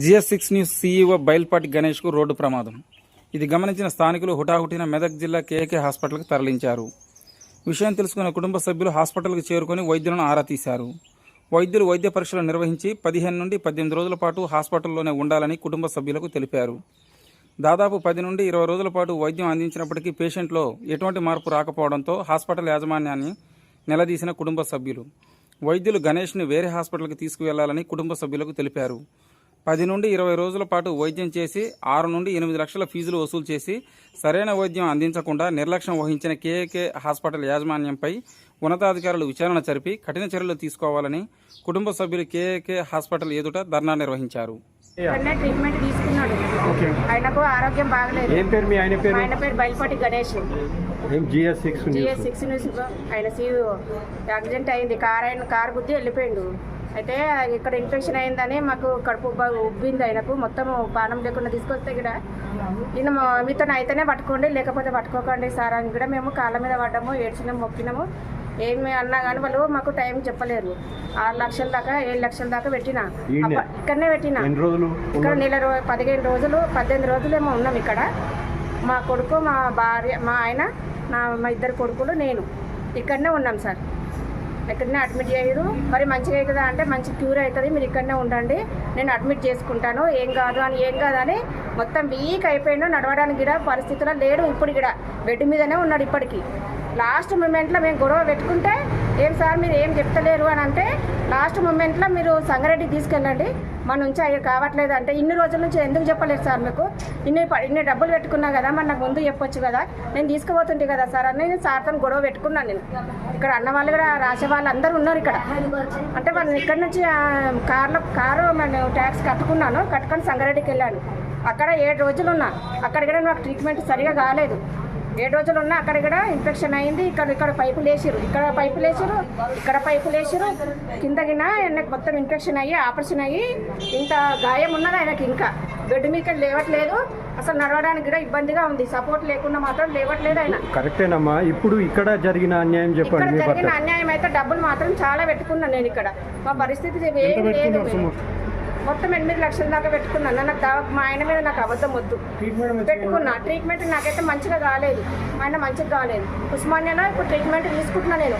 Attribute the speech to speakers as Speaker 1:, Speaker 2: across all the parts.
Speaker 1: GS six news CEO Bayalpati గణేష్కు road ప్రమాదం. ఇది గమనించిన స్థానికులు హుటాహుటిన మెదక్ జిల్లా కేకే హాస్పిటల్కి తరలించారు. విషయం తెలుసుకున్న కుటుంబ సభ్యులు హాస్పిటల్కి చేరుకొని వైద్యులను ఆరా తీశారు. వైద్యులు వైద్య పరీక్షలు నిర్వహించి పదిహేను నుండి పద్దెనిమిది రోజుల పాటు హాస్పిటల్లోనే ఉండాలని కుటుంబ సభ్యులకు తెలిపారు. దాదాపు పది నుండి ఇరవై రోజుల పాటు వైద్యం అందించినప్పటికీ పేషెంట్లో ఎటువంటి మార్పు రాకపోవడంతో హాస్పిటల్ యాజమాన్యాన్ని నిలదీసిన కుటుంబ సభ్యులు. వైద్యులు గణేష్ని వేరే హాస్పిటల్కి తీసుకువెళ్ళాలని కుటుంబ సభ్యులకు తెలిపారు. పది నుండి ఇరవై రోజుల పాటు వైద్యం చేసి ఆరు నుండి ఎనిమిది లక్షల ఫీజులు వసూలు చేసి సరైన వైద్యం అందించకుండా నిర్లక్ష్యం వహించిన కేఏకే హాస్పిటల్ యాజమాన్యంపై ఉన్నతాధికారులు విచారణ జరిపి కఠిన చర్యలు తీసుకోవాలని కుటుంబ సభ్యులు కేఏకే హాస్పిటల్ ఎదుట ధర్నా నిర్వహించారు.
Speaker 2: ట్రీట్మెంట్ తీసుకున్నాడు.
Speaker 3: ఓకే.
Speaker 2: ఆయనకు ఆరోగ్యం బాగలేదు.
Speaker 3: ఏం పేరు మీ ఆయన పేరు?
Speaker 2: ఆయన పేరు బయలుపాటి గణేష్.
Speaker 3: ఏం GS six
Speaker 2: GS six news. ఆయన సీఈఓ. యాక్సిడెంట్ అయింది. కార్ ఆయన కార్ గుద్ది వెళ్ళిపోయిండు. అయితే ఇక్కడ ఇన్ఫెక్షన్ అయిందని మాకు కడుపు ఉబ్బింది ఆయనకు. మొత్తం పానం లేకుండా తీసుకొస్తే ఇక్కడ. ఈయన మీతో అయితేనే పట్టుకోండి లేకపోతే పట్టుకోకండి సార్ అని కూడా మేము కాళ్ళ మీద పడ్డాము ఏడ్చినాము మొక్కినాము. ఏమి అన్నా కానీ వాళ్ళు మాకు టైం చెప్పలేరు. ఆరు లక్షల దాకా ఏడు లక్షల దాకా పెట్టిన. ఇక్కడనే పెట్టిన.
Speaker 3: రోజులు?
Speaker 2: ఇక్కడ నెల రో పదిహేను రోజులు పద్దెనిమిది రోజులేమో ఉన్నాం ఇక్కడ. మా కొడుకు మా భార్య మా ఆయన నా మా ఇద్దరు కొడుకులు నేను ఇక్కడనే ఉన్నాం సార్. ఎక్కడనే అడ్మిట్ చేయరు. మరి మంచిగా అవుతుందా అంటే మంచి క్యూర్ అవుతుంది. మీరు ఇక్కడనే ఉండండి. నేను అడ్మిట్ చేసుకుంటాను. ఏం కాదు అని ఏం కాదని మొత్తం వీక్ అయిపోయిండు నడవడానికి కూడా పరిస్థితిలో లేడు ఇప్పుడు కూడా. బెడ్ మీదనే ఉన్నాడు ఇప్పటికి. లాస్ట్ మూమెంట్లో మేము గొడవ పెట్టుకుంటే ఏం సార్ మీరు ఏం చెప్తలేరు అని అంటే లాస్ట్ మూమెంట్లో మీరు సంగారెడ్డి తీసుకెళ్ళండి. మా నుంచి అవి కావట్లేదు అంటే ఇన్ని రోజుల నుంచి ఎందుకు చెప్పలేదు సార్ మీకు? ఇన్ని ఇన్ని డబ్బులు పెట్టుకున్నా కదా మరి నాకు ముందు చెప్పొచ్చు కదా? నేను తీసుకుపోతుంటే కదా సార్ అని నేను సార్తో గొడవ పెట్టుకున్నాను నేను. ఇక్కడ అన్న వాళ్ళు కూడా రాసే వాళ్ళు అందరూ ఉన్నారు ఇక్కడ. అంటే మనం ఇక్కడ నుంచి కార్లో కారు నేను ట్యాక్స్ కట్టుకున్నాను కట్టుకొని సంగారెడ్డికి వెళ్ళాను. అక్కడ ఏడు రోజులు ఉన్నా. అక్కడ కూడా నాకు ట్రీట్మెంట్ సరిగా కాలేదు. ఏడు రోజులు ఉన్నా అక్కడ కూడా ఇన్ఫెక్షన్ అయింది. ఇక్కడ ఇక్కడ పైపులు వేసిరు ఇక్కడ పైపులు వేసిరు ఇక్కడ పైపులు వేసిరు కింద గిన ఆయనకు మొత్తం ఇన్ఫెక్షన్ అయ్యి ఆపరేషన్ అయ్యి ఇంత గాయం ఉన్నది ఆయనకి ఇంకా. బెడ్ మీద లేవట్లేదు. అసలు నడవడానికి కూడా ఇబ్బందిగా ఉంది. సపోర్ట్ లేకుండా మాత్రం లేవట్లేదు ఆయన.
Speaker 3: కరెక్టేనమ్మా. ఇప్పుడు ఇక్కడ జరిగిన అన్యాయం
Speaker 2: ఇక్కడ
Speaker 3: చెప్పండి
Speaker 2: జరిగిన అన్యాయం అయితే డబ్బులు మాత్రం చాలా పెట్టుకున్నాను నేను ఇక్కడ. మా పరిస్థితి ఏం లేదు. మొత్తం ఎనిమిది లక్షల దాకా పెట్టుకున్నాను. నాకు మా ఆయన మీద నాకు అబద్ధం వద్దు. పెట్టుకున్నా. ట్రీట్మెంట్ నాకైతే మంచిగా కాలేదు. మా ఆయన మంచిగా కాలేదు. ఉస్మానియాలో ఇప్పుడు ట్రీట్మెంట్ తీసుకుంటున్నా నేను.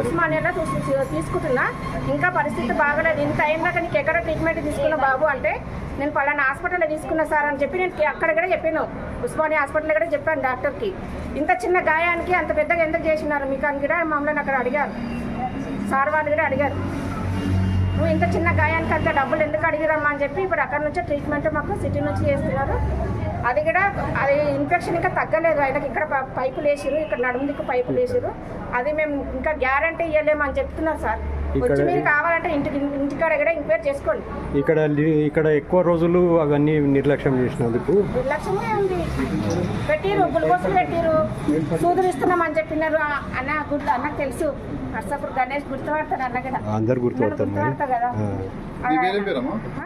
Speaker 2: ఉస్మానియాలో తీసు- తీసుకుంటున్నా. ఇంకా పరిస్థితి బాగలేదు. ఇంత టైం దాకా నీకు ఎక్కడ ట్రీట్మెంట్ తీసుకున్నా బాబు అంటే నేను పలానా హాస్పిటల్లో తీసుకున్నా సార్ అని చెప్పి నేను అక్కడ కూడా చెప్పాను. ఉస్మానియా హాస్పిటల్ కూడా చెప్పాను డాక్టర్కి. ఇంత చిన్న గాయానికి అంత పెద్దగా ఎందుకు చేసినారు? మీకు అని కూడా మమ్మల్ని అక్కడ అడిగారు. సార్ వాళ్ళు కూడా అడిగారు. నువ్వు ఇంత చిన్న గాయానికి అంత డబ్బులు ఎందుకు అడిగిరమ్మా అని చెప్పి ఇప్పుడు అక్కడ నుంచే ట్రీట్మెంట్ మాకు సిటీ నుంచి చేస్తున్నారు. అది కూడా అది ఇన్ఫెక్షన్ ఇంకా తగ్గలేదు. ఆయనకి ఇక్కడ పైపులు వేసిరు ఇక్కడ నడుము దిక్కు పైపులు వేసిరు అది మేము ఇంకా గ్యారంటీ ఇవ్వలేము అని సార్.
Speaker 3: ఇక్కడ-
Speaker 2: మీరు కావాలంటే ఇంటికి ఇంటికాడ కూడా ఎంక్వైరీ చేసుకోండి.
Speaker 3: ఇక్కడ ఇక్కడ ఎక్కువ రోజులు అవన్నీ నిర్లక్ష్యం చేసినందుకు.
Speaker 2: నిర్లక్ష్యమే ఉంది. పెట్టిరు గ్లూకోజులు పెట్టిరు. సూదులు ఇస్తున్నామని చెప్పినారు. అన్న గుర్తు అన్నకు తెలుసు. నర్సాపూర్ గణేష్ గుర్తుపడతాడు అన్న కూడా.
Speaker 3: అందరు గుర్తుపడతారు
Speaker 2: గుర్తుపడతా కదా.